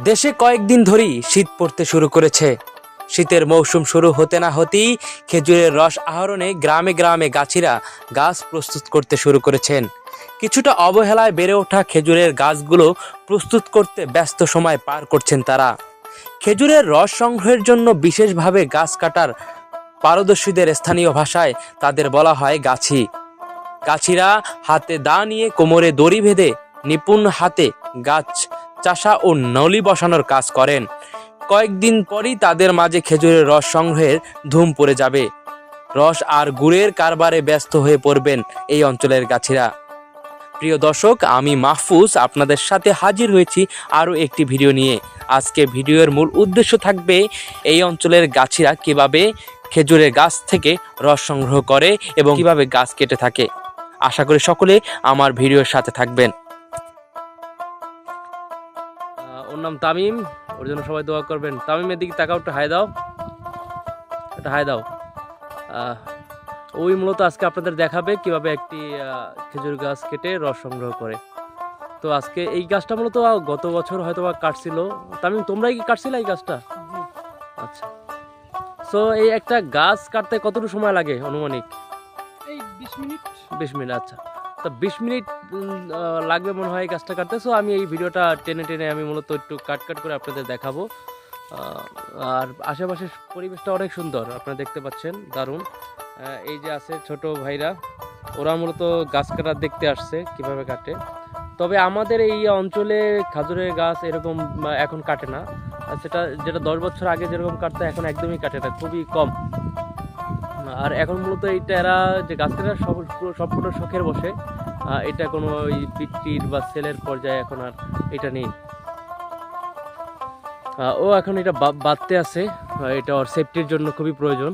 দেশে কয়েকদিন ধরেই শীত পড়তে শুরু করেছে। শীতের মৌসুম শুরু হতে না হতেই খেজুরের রস আহরণে গ্রামে গ্রামে গাছিরা গাছ প্রস্তুত করতে শুরু করেছেন। কিছুটা অবহেলায় বেড়ে ওঠা খেজুরের গাছগুলো প্রস্তুত করতে ব্যস্ত সময় পার করছেন তারা। খেজুরের রস সংগ্রহের জন্য বিশেষভাবে গাছ কাটার পারদর্শীদের স্থানীয় ভাষায় তাদের বলা হয় গাছি। গাছিরা হাতে দা নিয়ে কোমরে দড়ি বেঁধে নিপুণ হাতে গাছ চাষা ও নলি বসানোর কাজ করেন। কয়েকদিন পরই তাদের মাঝে খেজুরের রস সংগ্রহের ধুম পড়ে যাবে। রস আর গুড়ের কারবারে ব্যস্ত হয়ে পড়বেন এই অঞ্চলের গাছিরা। প্রিয় দর্শক, আমি মাহফুজ আপনাদের সাথে হাজির হয়েছি আরও একটি ভিডিও নিয়ে। আজকে ভিডিওর মূল উদ্দেশ্য থাকবে, এই অঞ্চলের গাছিরা কীভাবে খেজুরের গাছ থেকে রস সংগ্রহ করে এবং কীভাবে গাছ কেটে থাকে। আশা করি সকলে আমার ভিডিওর সাথে থাকবেন। ওর নাম তামিম। ওর জন্য সবাই দোয়া করবেন। তামিমের দিকে তাকাও একটু হাই দাও। একটা হাই দাও। ওই মূলত আজকে আপনাদের দেখাবে কীভাবে একটি খেজুর গাছ কেটে রস সংগ্রহ করে। তো আজকে এই গাছটা মূলত গত বছর হয়তো বা কাটছিল। তামিম তোমরাই কি কাটছিলে এই গাছটা? আচ্ছা। সো এই একটা গাছ কাটতে কতটুকু সময় লাগে আনুমানিক? এই বিশ মিনিট। বিশ মিনিট আচ্ছা। তো বিশ মিনিট লাগবে মনে হয় গাছটা কাটতে সো আমি এই ভিডিওটা টেনে টেনে আমি মূলত একটু কাট কাট করে আপনাদের দেখাবো। আর আশেপাশের পরিবেশটা অনেক সুন্দর, আপনারা দেখতে পাচ্ছেন, দারুণ। এই যে আছে ছোট ভাইরা, ওরা মূলত গাছ কাটার দেখতে আসছে কীভাবে কাটে। তবে আমাদের এই অঞ্চলে খাজুরের গাছ এরকম এখন কাটে না। সেটা, যেটা দশ বছর আগে যেরকম কাটতো, এখন একদমই কাটে না, খুবই কম। আর এখন মূলত এইটা এরা যে গাছ কাটার সব সবগুলো শখের বসে। এটা কোনো ওই বিক্রির বা সেলের পর্যায়ে এখন আর এটা নেই। ও এখন এটা বাঁধতে আছে। এটা ওর সেফটির জন্য খুবই প্রয়োজন।